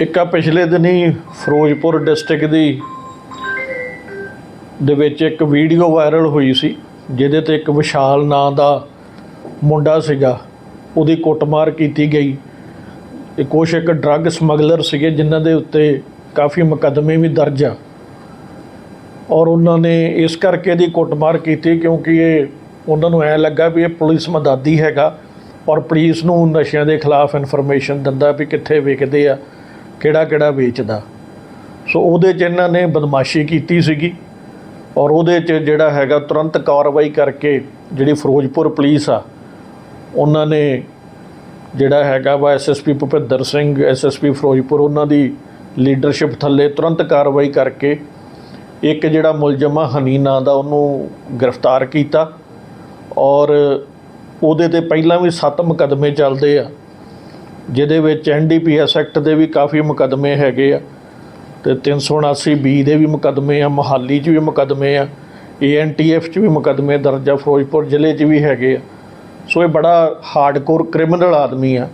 ਇੱਕ ਆ ਪਿਛਲੇ ਦਿਨੀ ਫਿਰੋਜ਼ਪੁਰ ਡਿਸਟ੍ਰਿਕਟ ਦੀ, ਦੇ ਵਿੱਚ ਇੱਕ ਵੀਡੀਓ ਵਾਇਰਲ ਹੋਈ ਸੀ, ਜਿਹਦੇ ਤੇ ਇੱਕ ਵਿਸ਼ਾਲ ਨਾਂ ਦਾ ਮੁੰਡਾ ਸੀਗਾ, ਉਹਦੀ ਕੁੱਟਮਾਰ ਕੀਤੀ ਗਈ। ਤੇ ਕੁਛ ਇੱਕ ਡਰੱਗ ਸਮਗਲਰ ਸੀਗੇ, ਜਿਨ੍ਹਾਂ ਦੇ ਉੱਤੇ ਕਾਫੀ ਮੁਕੱਦਮੇ ਵੀ ਦਰਜ ਆ। ਔਰ ਉਹਨਾਂ ਨੇ ਇਸ ਕਰਕੇ ਦੀ ਕੁੱਟਮਾਰ ਕੀਤੀ, ਕਿਉਂਕਿ ਇਹ, ਉਹਨਾਂ ਨੂੰ ਐ ਲੱਗਾ ਵੀ ਇਹ ਪੁਲਿਸ ਮਦਦੀ ਹੈਗਾ, ਔਰ ਪੁਲਿਸ ਨੂੰ ਨਸ਼ਿਆਂ ਦੇ ਖਿਲਾਫ ਇਨਫੋਰਮੇਸ਼ਨ ਦਿੰਦਾ ਵੀ ਕਿੱਥੇ ਵਿਕਦੇ ਆ। ਕਿਹੜਾ ਕਿਹੜਾ ਵੇਚਦਾ। ਸੋ ਉਹਦੇ 'ਚ ਇਹਨਾਂ ਨੇ ਬਦਮਾਸ਼ੀ ਕੀਤੀ ਸੀਗੀ ਔਰ ਉਹਦੇ 'ਚ ਜਿਹੜਾ ਹੈਗਾ ਤੁਰੰਤ ਕਾਰਵਾਈ ਕਰਕੇ ਜਿਹੜੀ ਫਿਰੋਜ਼ਪੁਰ ਪੁਲਿਸ ਆ, ਉਹਨਾਂ ਨੇ ਜਿਹੜਾ ਹੈਗਾ ਵਾ ਐਸਐਸਪੀ ਭੁਪਿੰਦਰ ਸਿੰਘ ਐਸਐਸਪੀ ਫਿਰੋਜ਼ਪੁਰ, ਉਹਨਾਂ ਦੀ ਲੀਡਰਸ਼ਿਪ ਥੱਲੇ ਤੁਰੰਤ ਕਾਰਵਾਈ ਕਰਕੇ ਇੱਕ ਜਿਹੜਾ ਮੁਲਜ਼ਮ ਆ ਹਨੀਨਾ ਦਾ ਉਹਨੂੰ ਗ੍ਰਿਫਤਾਰ ਕੀਤਾ ਔਰ ਉਹਦੇ ਤੇ ਪਹਿਲਾਂ ਵੀ 7 ਮੁਕੱਦਮੇ ਚੱਲਦੇ ਆ। ਜਿਹਦੇ ਵਿੱਚ ਐਨਡੀਪੀਐਸ ਐਕਟ ਦੇ ਵੀ ਕਾਫੀ ਮੁਕੱਦਮੇ ਹੈਗੇ ਆ ਤੇ 379 ਬੀ ਦੇ ਵੀ ਮੁਕੱਦਮੇ ਆ, ਮੋਹਾਲੀ 'ਚ ਵੀ ਮੁਕੱਦਮੇ ਆ ਏਐਨਟੀਐਫ 'ਚ ਵੀ ਮੁਕੱਦਮੇ ਦਰਜਾ ਆ ਫਿਰੋਜ਼ਪੁਰ ਜ਼ਿਲ੍ਹੇ 'ਚ ਵੀ ਹੈਗੇ ਆ। ਸੋ ਇਹ ਬੜਾ ਹਾਰਡਕੋਰ ਕ੍ਰਿਮੀਨਲ ਆਦਮੀ ਆ,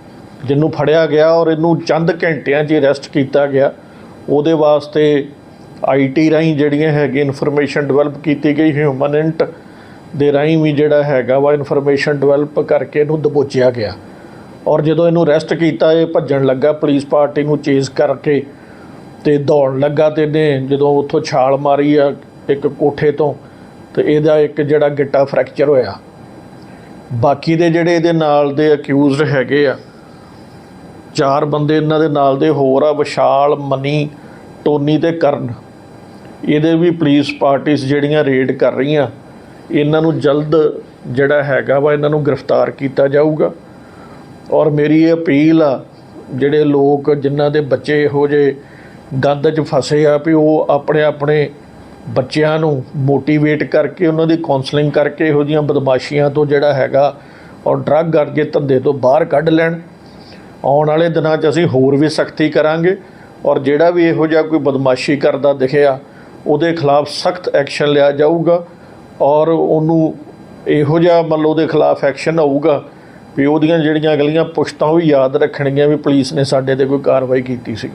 ਜਿਹਨੂੰ ਫੜਿਆ ਗਿਆ ਔਰ ਇਹਨੂੰ ਚੰਦ ਘੰਟਿਆਂ 'ਚ ਅਰੈਸਟ ਕੀਤਾ ਗਿਆ। ਉਹਦੇ ਵਾਸਤੇ ਆਈਟੀ ਰਾਹੀਂ ਜਿਹੜੀਆਂ ਹੈਗੀ ਇਨਫੋਰਮੇਸ਼ਨ ਡਿਵੈਲਪ ਕੀਤੀ ਗਈ, ਹਿਊਮਨ ਇੰਟ ਦੇ ਰਾਹੀਂ ਵੀ ਜਿਹੜਾ ਹੈਗਾ ਵਾ ਇਨਫੋਰਮੇਸ਼ਨ ਡਿਵੈਲਪ ਕਰਕੇ ਇਹਨੂੰ ਦਬੋਚਿਆ ਗਿਆ। ਔਰ ਜਦੋਂ ਇਹਨੂੰ ਅਰੈਸਟ ਕੀਤਾ, ਇਹ ਭੱਜਣ ਲੱਗਾ, ਪੁਲਿਸ ਪਾਰਟੀ ਨੂੰ ਚੇਜ਼ ਕਰਕੇ ਤੇ ਦੌੜਨ ਲੱਗਾ ਤੇ ਇਹਨੇ ਜਦੋਂ ਉੱਥੋਂ ਛਾਲ ਮਾਰੀ ਆ ਇੱਕ ਕੋਠੇ ਤੋਂ, ਤੇ ਇਹਦਾ ਇੱਕ ਜਿਹੜਾ ਗਿੱਟਾ ਫ੍ਰੈਕਚਰ ਹੋਇਆ। ਬਾਕੀ ਦੇ ਜਿਹੜੇ ਇਹਦੇ ਨਾਲ ਦੇ ਅਕਿਊਜ਼ਡ ਹੈਗੇ ਆ, ਚਾਰ ਬੰਦੇ ਇਹਨਾਂ ਦੇ ਨਾਲ ਦੇ ਹੋਰ ਆ, ਵਿਸ਼ਾਲ, ਮਨੀ, ਟੋਨੀ ਤੇ ਕਰਨ। ਇਹਦੇ ਵੀ ਪੁਲਿਸ ਪਾਰਟੀਆਂ ਜਿਹੜੀਆਂ ਰੇਡ ਕਰ ਰਹੀਆਂ, ਇਹਨਾਂ ਨੂੰ ਜਲਦ ਜਿਹੜਾ ਹੈਗਾ ਵਾ, ਇਹਨਾਂ ਨੂੰ ਗ੍ਰਿਫਤਾਰ ਕੀਤਾ ਜਾਊਗਾ। ਔਰ ਮੇਰੀ ਇਹ ਅਪੀਲ ਆ, ਜਿਹੜੇ ਲੋਕ, ਜਿਨ੍ਹਾਂ ਦੇ ਬੱਚੇ ਇਹੋ ਜਿਹੇ ਗੰਦ 'ਚ ਫਸੇ ਆ, ਵੀ ਉਹ ਆਪਣੇ ਆਪਣੇ ਬੱਚਿਆਂ ਨੂੰ ਮੋਟੀਵੇਟ ਕਰਕੇ, ਉਹਨਾਂ ਦੀ ਕਾਉਂਸਲਿੰਗ ਕਰਕੇ ਇਹੋ ਜਿਹੀਆਂ ਬਦਮਾਸ਼ੀਆਂ ਤੋਂ ਜਿਹੜਾ ਹੈਗਾ ਔਰ ਡਰੱਗ ਕਰਕੇ ਧੰਦੇ ਤੋਂ ਬਾਹਰ ਕੱਢ ਲੈਣ। ਆਉਣ ਵਾਲੇ ਦਿਨਾਂ 'ਚ ਅਸੀਂ ਹੋਰ ਵੀ ਸਖਤੀ ਕਰਾਂਗੇ ਔਰ ਜਿਹੜਾ ਵੀ ਇਹੋ ਜਿਹਾ ਕੋਈ ਬਦਮਾਸ਼ੀ ਕਰਦਾ ਦਿਖਿਆ, ਉਹਦੇ ਖਿਲਾਫ ਸਖਤ ਐਕਸ਼ਨ ਲਿਆ ਜਾਊਗਾ ਔਰ ਉਹਨੂੰ ਇਹੋ ਜਿਹਾ ਮਤਲਬ ਉਹਦੇ ਖਿਲਾਫ ਐਕਸ਼ਨ ਹੋਊਗਾ ਵੀ ਉਹਦੀਆਂ ਜਿਹੜੀਆਂ ਅਗਲੀਆਂ ਪੁਸ਼ਤਾਂ ਉਹ ਵੀ ਯਾਦ ਰੱਖਣਗੀਆਂ ਵੀ ਪੁਲਿਸ ਨੇ ਸਾਡੇ ਤੇ ਕੋਈ ਕਾਰਵਾਈ ਕੀਤੀ ਸੀ